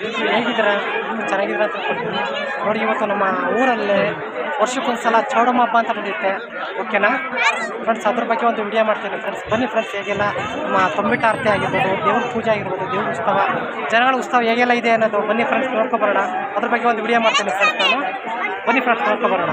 ಹೇಗಿದ್ದೀರಾ? ಚೆನ್ನಾಗಿದ್ದೀರಾ ಅಂತ ಕೊಡ್ತೀನಿ ನೋಡಿ, ಇವತ್ತು ನಮ್ಮ ಊರಲ್ಲಿ ವರ್ಷಕ್ಕೊಂದು ಸಲ ಚೌಡಮ್ಮ ಹಬ್ಬ ಅಂತ ನಡೆಯುತ್ತೆ. ಓಕೆನಾ ಫ್ರೆಂಡ್ಸ್ ಅದ್ರ ಬಗ್ಗೆ ಒಂದು ವಿಡಿಯೋ ಮಾಡ್ತೀನಿ. ಫ್ರೆಂಡ್ಸ್ ಬನ್ನಿ ಫ್ರೆಂಡ್ಸ್ ಹೇಗೆಲ್ಲ ನಮ್ಮ ತೊಂಬಿಟ್ಟ ಆರತಿ ಆಗಿರ್ಬೋದು, ದೇವ್ರ ಪೂಜೆ ಆಗಿರ್ಬೋದು, ದೇವ್ರ ಉತ್ಸವ, ಜನಗಳ ಉತ್ಸವ ಹೇಗೆಲ್ಲ ಇದೆ ಅನ್ನೋದು ಬನ್ನಿ ಫ್ರೆಂಡ್ಸ್ ನೋಡ್ಕೊಬರೋಣ. ಅದ್ರ ಬಗ್ಗೆ ಒಂದು ವಿಡಿಯೋ ಮಾಡ್ತೀನಿ ಫ್ರೆಂಡ್ಸ್ ನಾನು. ಬನ್ನಿ ಫ್ರೆಂಡ್ಸ್ ನೋಡ್ಕೊಬರೋಣ.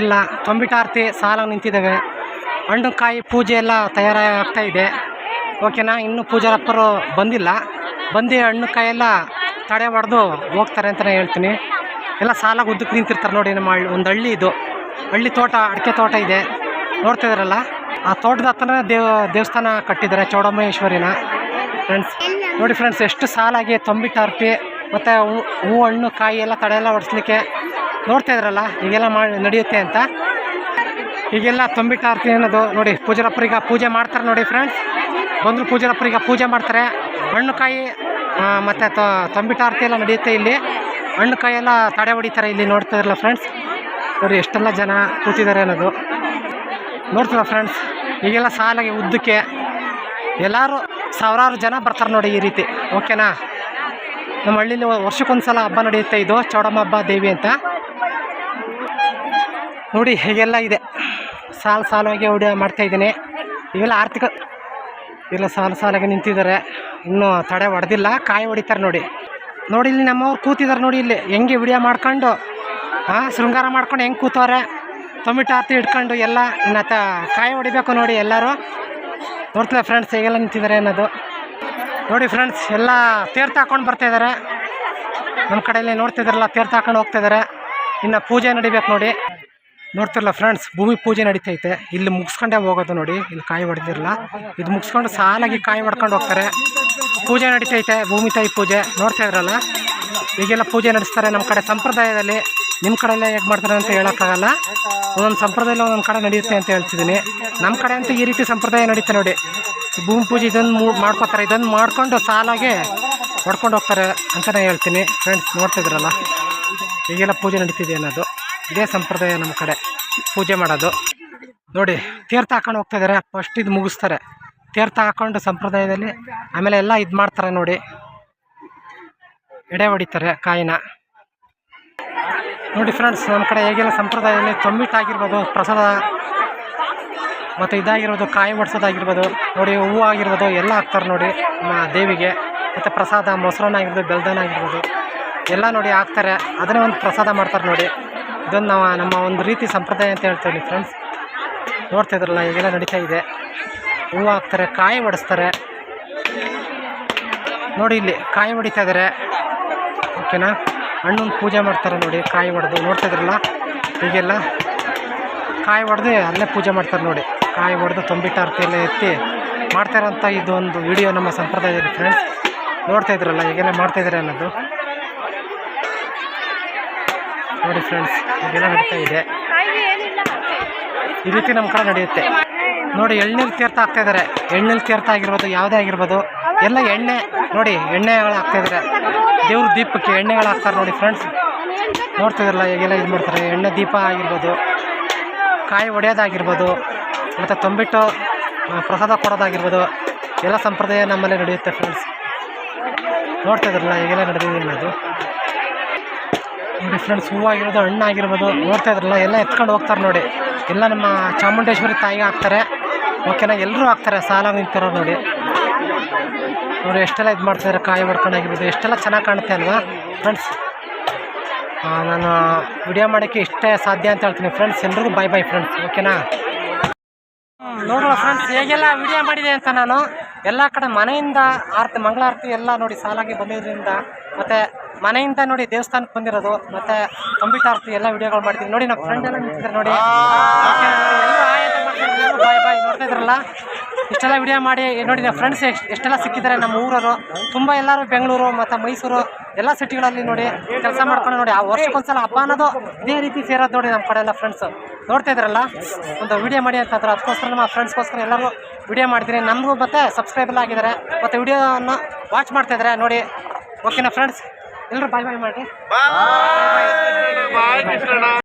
ಎಲ್ಲ ತೊಂಬಿಟಾರ್ತಿ ಸಾಲ ನಿಂತಿದ್ದಾವೆ. ಹಣ್ಣುಕಾಯಿ ಪೂಜೆ ಎಲ್ಲ ತಯಾರಾಗ್ತಾ ಇದೆ. ಓಕೆನಾ? ಇನ್ನೂ ಪೂಜಾರಪ್ಪರು ಬಂದಿಲ್ಲ. ಬಂದು ಹಣ್ಣುಕಾಯಿ ಎಲ್ಲ ತಡೆ ಹೊಡೆದು ಹೋಗ್ತಾರೆ ಅಂತಲೇ ಹೇಳ್ತೀನಿ. ಎಲ್ಲ ಸಾಲಾಗಿ ಉದ್ದಕ್ಕೆ ನಿಂತಿರ್ತಾರೆ ನೋಡಿ ನಮ್ಮ ಒಂದು ಹಳ್ಳಿ ಇದು. ಹಳ್ಳಿ ತೋಟ, ಅಡಿಕೆ ತೋಟ ಇದೆ. ನೋಡ್ತಾ ಆ ತೋಟದ ಹತ್ರ ದೇವ, ದೇವಸ್ಥಾನ ಕಟ್ಟಿದ್ದಾರೆ ಚೌಡಮ್ಮೇಶ್ವರಿನ ಫ್ರೆಂಡ್ಸ್ ನೋಡಿ ಫ್ರೆಂಡ್ಸ್ ಎಷ್ಟು ಸಾಲಾಗಿ ತೊಂಬಿಟಾರ್ತಿ ಮತ್ತು ಹೂ ಹಣ್ಣು, ಕಾಯಿ ಎಲ್ಲ ತಡೆ ಎಲ್ಲ ಹೊಡಿಸ್ಲಿಕ್ಕೆ ನೋಡ್ತಾ ಇದ್ರಲ್ಲ, ಹೀಗೆಲ್ಲ ಮಾಡಿ ನಡೆಯುತ್ತೆ ಅಂತ. ಹೀಗೆಲ್ಲ ತೊಂಬಿಟಾರ್ತಿ ಅನ್ನೋದು ನೋಡಿ, ಪೂಜಾರಪ್ಪರಿಗೆ ಪೂಜೆ ಮಾಡ್ತಾರೆ ನೋಡಿ ಫ್ರೆಂಡ್ಸ್ ಬಂದರು ಪೂಜಾರಪ್ಪರಿಗೆ ಪೂಜೆ ಮಾಡ್ತಾರೆ. ಹಣ್ಣು ಕಾಯಿ ಮತ್ತು ಆರ್ತಿ ಎಲ್ಲ ನಡೆಯುತ್ತೆ ಇಲ್ಲಿ. ಹಣ್ಣು ಕಾಯಿ ಎಲ್ಲ ತಡೆ ಹೊಡಿತಾರೆ ಇಲ್ಲಿ ನೋಡ್ತಾ ಇರಲ್ಲ ಫ್ರೆಂಡ್ಸ್ ನೋಡಿ, ಎಷ್ಟೆಲ್ಲ ಜನ ಕೂತಿದ್ದಾರೆ ಅನ್ನೋದು. ನೋಡ್ತೀರ ಫ್ರೆಂಡ್ಸ್ ಈಗೆಲ್ಲ ಸಾಲಾಗಿ ಉದ್ದಕ್ಕೆ ಎಲ್ಲರೂ ಸಾವಿರಾರು ಜನ ಬರ್ತಾರೆ ನೋಡಿ ಈ ರೀತಿ. ಓಕೆನಾ ನಮ್ಮ ಹಳ್ಳಿಲಿ ವರ್ಷಕ್ಕೊಂದು ಸಲ ಹಬ್ಬ ನಡೆಯುತ್ತೆ ಇದು, ಚೌಡಮ್ಮ ಹಬ್ಬ ದೇವಿ ಅಂತ. ನೋಡಿ, ಹೇಗೆಲ್ಲ ಇದೆ. ಸಾಲು ಸಾಲಾಗಿ ಮಾಡ್ತಾ ಇದ್ದೀನಿ. ಇವೆಲ್ಲ ಆರ್ಥಿಕ ಇಲ್ಲ ಸಾಲು ಸಾಲಾಗಿ ನಿಂತಿದ್ದಾರೆ. ಇನ್ನೂ ತಡೆ ಹೊಡೆದಿಲ್ಲ, ಕಾಯಿ ಹೊಡಿತಾರೆ ನೋಡಿ. ನೋಡಿ, ಇಲ್ಲಿ ನಮ್ಮವ್ರು ಕೂತಿದ್ದಾರೆ ನೋಡಿ ಇಲ್ಲಿ. ಹೆಂಗೆ ವಿಡಿಯೋ ಮಾಡ್ಕೊಂಡು ಹಾಂ ಶೃಂಗಾರ ಮಾಡ್ಕೊಂಡು ಹೆಂಗೆ ಕೂತವ್ರೆ? ಟೊಮೆಟೊ ಆರ್ತಿ ಇಟ್ಕೊಂಡು ಎಲ್ಲ ಇನ್ನು ತ ಕಾಯಿ ಹೊಡಿಬೇಕು ನೋಡಿ ಎಲ್ಲರೂ. ನೋಡ್ತಾರೆ ಫ್ರೆಂಡ್ಸ್ ಹೇಗೆಲ್ಲ ನಿಂತಿದ್ದಾರೆ ಅನ್ನೋದು. ನೋಡಿ ಫ್ರೆಂಡ್ಸ್ ಎಲ್ಲ ತೀರ್ಥ ಹಾಕೊಂಡು ಬರ್ತಾಯಿದ್ದಾರೆ ನಮ್ಮ ಕಡೆಯಲ್ಲಿ ನೋಡ್ತಿದ್ದಾರಲ್ಲ ತೀರ್ಥ ಹಾಕೊಂಡು ಹೋಗ್ತಾ ಇದ್ದಾರೆ. ಇನ್ನು ಪೂಜೆ ನಡಿಬೇಕು ನೋಡಿ. ನೋಡ್ತಿರಲ್ಲ ಫ್ರೆಂಡ್ಸ್ ಭೂಮಿ ಪೂಜೆ ನಡೀತೈತೆ. ಇಲ್ಲಿ ಮುಗಿಸ್ಕೊಂಡೇ ಹೋಗೋದು ನೋಡಿ, ಇಲ್ಲಿ ಕಾಯಿ ಹೊಡೆದಿರಲ್ಲ ಇದು ಮುಗಿಸ್ಕೊಂಡು ಸಾಲಾಗಿ ಕಾಯಿ ಹೊಡ್ಕೊಂಡು ಹೋಗ್ತಾರೆ. ಪೂಜೆ ನಡೀತೈತೆ, ಭೂಮಿ ತಾಯಿ ಪೂಜೆ. ನೋಡ್ತಾ ಇದ್ರಲ್ಲ? ಈಗೆಲ್ಲ ಪೂಜೆ ನಡೆಸ್ತಾರೆ ನಮ್ಮ ಕಡೆ ಸಂಪ್ರದಾಯದಲ್ಲಿ. ನಿಮ್ಮ ಕಡೆಯೆಲ್ಲ ಹೇಗೆ ಮಾಡ್ತಾರೆ ಅಂತ ಹೇಳೋಕ್ಕಾಗಲ್ಲ. ಒಂದೊಂದು ಸಂಪ್ರದಾಯದಲ್ಲಿ ಒಂದೊಂದು ಕಡೆ ನಡೆಯುತ್ತೆ ಅಂತ ಹೇಳ್ತಿದ್ದೀನಿ. ನಮ್ಮ ಕಡೆ ಅಂತೂ ಈ ರೀತಿ ಸಂಪ್ರದಾಯ ನಡೀತೆ ನೋಡಿ. ಭೂಮಿ ಪೂಜೆ ಇದನ್ನು ಮಾಡ್ಕೋತಾರೆ ಇದನ್ನು ಮಾಡ್ಕೊಂಡು ಸಾಲಾಗಿ ಹೊಡ್ಕೊಂಡು ಹೋಗ್ತಾರೆ ಅಂತಲೇ ಹೇಳ್ತೀನಿ. ಫ್ರೆಂಡ್ಸ್ ನೋಡ್ತಿದ್ರಲ್ಲ ಈಗೆಲ್ಲ ಪೂಜೆ ನಡೀತಿದೆ ಅನ್ನೋದು. ಇದೇ ಸಂಪ್ರದಾಯ ನಮ್ಮ ಕಡೆ ಪೂಜೆ ಮಾಡೋದು. ನೋಡಿ, ತೀರ್ಥ ಹಾಕೊಂಡು ಹೋಗ್ತಾ ಇದ್ದಾರೆ ಫಸ್ಟ್ ಇದು ಮುಗಿಸ್ತಾರೆ. ತೀರ್ಥ ಹಾಕೊಂಡು ಸಂಪ್ರದಾಯದಲ್ಲಿ ಆಮೇಲೆ ಎಲ್ಲ ಇದು ಮಾಡ್ತಾರೆ ನೋಡಿ. ಎಡೆ ಹೊಡಿತಾರೆ ಕಾಯಿನ. ನೋಡಿ ಫ್ರೆಂಡ್ಸ್ ನಮ್ಮ ಕಡೆ ಹೇಗೆಲ್ಲ ಸಂಪ್ರದಾಯದಲ್ಲಿ ತೊಂಬಿಟ್ಟು ಆಗಿರ್ಬೋದು ಪ್ರಸಾದ ಮತ್ತು ಇದಾಗಿರ್ಬೋದು, ಕಾಯಿ ಮಡ್ಸೋದಾಗಿರ್ಬೋದು ನೋಡಿ ಹೂವು ಆಗಿರ್ಬೋದು, ಎಲ್ಲ ಹಾಕ್ತಾರೆ ನೋಡಿ ನಮ್ಮ ದೇವಿಗೆ. ಮತ್ತು ಪ್ರಸಾದ ಮೊಸರನ್ನ ಆಗಿರ್ಬೋದು ಬೆಲ್ದನ ಆಗಿರ್ಬೋದು ಎಲ್ಲ ನೋಡಿ ಹಾಕ್ತಾರೆ. ಅದನ್ನೇ ಒಂದು ಪ್ರಸಾದ ಮಾಡ್ತಾರೆ ನೋಡಿ. ಇದೊಂದು ನಾವು ನಮ್ಮ ಒಂದು ರೀತಿ ಸಂಪ್ರದಾಯ ಅಂತ ಹೇಳ್ತೀವಿ ಫ್ರೆಂಡ್ಸ್ ನೋಡ್ತಾ ಇದ್ರಲ್ಲ, ಈಗೆಲ್ಲ ನಡೀತಾ ಇದೆ. ಹೂವು ಹಾಕ್ತಾರೆ, ಕಾಯಿ ಒಡಿಸ್ತಾರೆ. ನೋಡಿ ಇಲ್ಲಿ, ಕಾಯಿ ಹೊಡಿತಾ ಇದ್ದಾರೆ ಓಕೆನಾ ಹಣ್ಣು ಪೂಜೆ ಮಾಡ್ತಾರೆ ನೋಡಿ, ಕಾಯಿ ಹೊಡೆದು ನೋಡ್ತಾ ಇದ್ರಲ್ಲ? ಹೀಗೆಲ್ಲ ಕಾಯಿ ಹೊಡೆದು ಅಲ್ಲೇ ಪೂಜೆ ಮಾಡ್ತಾರೆ ನೋಡಿ. ಕಾಯಿ ಹೊಡೆದು ತೊಂಬಿಟ್ಟಾರ್ತಿ ಎಲ್ಲ ಎತ್ತಿ ಮಾಡ್ತಾರಂಥ ಇದೊಂದು ವಿಡಿಯೋ ನಮ್ಮ ಸಂಪ್ರದಾಯದಲ್ಲಿ ಫ್ರೆಂಡ್ಸ್ ನೋಡ್ತಾ ಇದ್ರಲ್ಲ, ಈಗೆಲ್ಲ ಮಾಡ್ತಾ ಇದ್ದಾರೆ ಅನ್ನೋದು. ನೋಡಿ ಫ್ರೆಂಡ್ಸ್ ಹೀಗೆಲ್ಲ ನಡೀತಾ ಇದೆ. ಈ ರೀತಿ ನಮ್ಮ ಕಡೆ ನಡೆಯುತ್ತೆ. ನೋಡಿ, ಎಳ್ನೀರು ತೀರ್ಥ ಆಗ್ತಾ ಇದ್ದಾರೆ ಎಳ್ನೀರು ತೀರ್ಥ ಆಗಿರ್ಬೋದು, ಯಾವುದೇ ಆಗಿರ್ಬೋದು. ಎಲ್ಲ ಎಣ್ಣೆ, ನೋಡಿ, ಎಣ್ಣೆಗಳು ಹಾಕ್ತಾ ಇದ್ದಾರೆ ದೇವ್ರ ದೀಪಕ್ಕೆ ಎಣ್ಣೆಗಳು ಹಾಕ್ತಾರೆ ನೋಡಿ ಫ್ರೆಂಡ್ಸ್ ನೋಡ್ತಿದ್ರಲ್ಲ ಈಗೆಲ್ಲ ಇದು ಮಾಡ್ತಾರೆ. ಎಣ್ಣೆ ದೀಪ ಆಗಿರ್ಬೋದು, ಕಾಯಿ ಒಡೆಯೋದಾಗಿರ್ಬೋದು, ಮತ್ತು ತಂಬಿಟ್ಟು ಪ್ರಸಾದ ಕೊಡೋದಾಗಿರ್ಬೋದು, ಎಲ್ಲ ಸಂಪ್ರದಾಯ ನಮ್ಮಲ್ಲೇ ನಡೆಯುತ್ತೆ ಫ್ರೆಂಡ್ಸ್ ನೋಡ್ತಾ ಇದ್ರಲ್ಲ, ಈಗೆಲ್ಲ ನಡೆದಿದೆ ಅನ್ನೋದು ನೋಡಿ ಫ್ರೆಂಡ್ಸ್ ಹೂವಾಗಿರೋದು ಹಣ್ಣಾಗಿರ್ಬೋದು. ನೋಡ್ತಾ ಇದ್ರಲ್ಲ, ಎಲ್ಲ ಎತ್ಕೊಂಡು ಹೋಗ್ತಾರೆ ನೋಡಿ. ಎಲ್ಲ ನಮ್ಮ ಚಾಮುಂಡೇಶ್ವರಿ ತಾಯಿಗೆ ಹಾಕ್ತಾರೆ ಓಕೆನಾ ಎಲ್ಲರೂ ಹಾಕ್ತಾರೆ ಸಾಲ ನಿಂತಿರೋ ನೋಡಿ. ನೋಡಿ, ಎಷ್ಟೆಲ್ಲ ಇದು ಮಾಡ್ತಿದ್ದಾರೆ ಕಾಯಿ ಹೊಡ್ಕೊಂಡಾಗಿರ್ಬೋದು ಎಷ್ಟೆಲ್ಲ ಚೆನ್ನಾಗಿ ಕಾಣುತ್ತೆ ಅಲ್ವಾ? ಫ್ರೆಂಡ್ಸ್ ನಾನು ವಿಡಿಯೋ ಮಾಡೋಕ್ಕೆ ಇಷ್ಟೇ ಸಾಧ್ಯ ಅಂತ ಹೇಳ್ತೀನಿ. ಫ್ರೆಂಡ್ಸ್ ಎಲ್ರಿಗೂ ಬೈ ಬೈ ಫ್ರೆಂಡ್ಸ್ ಓಕೆನಾ ನೋಡೋಣ ಫ್ರೆಂಡ್ಸ್ ಹೇಗೆಲ್ಲ ವಿಡಿಯೋ ಮಾಡಿದೆ ಅಂತ ನಾನು. ಎಲ್ಲ ಕಡೆ ಮನೆಯಿಂದ ಆರತಿ, ಮಂಗಳಾರತಿ ಎಲ್ಲ ನೋಡಿ ಸಾಲಾಗಿ ಬಂದಿದ್ದರಿಂದ ಮತ್ತು ಮನೆಯಿಂದ ನೋಡಿ ದೇವಸ್ಥಾನಕ್ಕೆ ಬಂದಿರೋದು, ಮತ್ತು ಆರ್ತಿ ಎಲ್ಲ ವಿಡಿಯೋಗಳು ಮಾಡ್ತೀವಿ. ನೋಡಿ ನಮ್ಮ ಫ್ರೆಂಡ್ ಎಲ್ಲ ನಿಂತಿದ್ದಾರೆ ನೋಡಿ. ಬಾಯ್ ಬಾಯ್ ನೋಡಿ ನೋಡ್ತಾ ಇಷ್ಟೆಲ್ಲ ವಿಡಿಯೋ ಮಾಡಿ ನೋಡಿ ನಮ್ಮ ಫ್ರೆಂಡ್ಸ್ ಎಷ್ಟು ಎಷ್ಟೆಲ್ಲ ಸಿಕ್ಕಿದ್ದಾರೆ ನಮ್ಮ ಊರವರು. ತುಂಬ ಎಲ್ಲರೂ ಬೆಂಗಳೂರು, ಮತ್ತು ಮೈಸೂರು, ಎಲ್ಲ ಸಿಟಿಗಳಲ್ಲಿ ನೋಡಿ ಕೆಲಸ ಮಾಡ್ಕೊಂಡು ನೋಡಿ. ಆ ವರ್ಷಕ್ಕೊಂದ್ಸಲ ಹಬ್ಬ ಅನ್ನೋದು ಇದೇ ರೀತಿ ಸೇರೋದು ನೋಡಿ ನಮ್ಮ ಕಡೆ ಎಲ್ಲ ಫ್ರೆಂಡ್ಸ್ ನೋಡ್ತಾ ಇದ್ರಲ್ಲ? ಒಂದು ವಿಡಿಯೋ ಮಾಡಿ ಅಂತಂದ್ರೆ ಅದಕ್ಕೋಸ್ಕರ ನಮ್ಮ ಫ್ರೆಂಡ್ಸ್ಗೋಸ್ಕರ ಎಲ್ಲರೂ ವಿಡಿಯೋ ಮಾಡ್ತೀನಿ ನಮಗೂ ಮತ್ತೆ ಸಬ್ಸ್ಕ್ರೈಬ್ ಎಲ್ಲ ಆಗಿದ್ದಾರೆ ಮತ್ತು ವಿಡಿಯೋನ ವಾಚ್ ಮಾಡ್ತಾ ಇದ್ರೆ. ನೋಡಿ. ಓಕೆನಾ ಫ್ರೆಂಡ್ಸ್ ಎಲ್ಲರೂ ಬಾಯ್ ಬಾಯ್ ಮಾಡಿ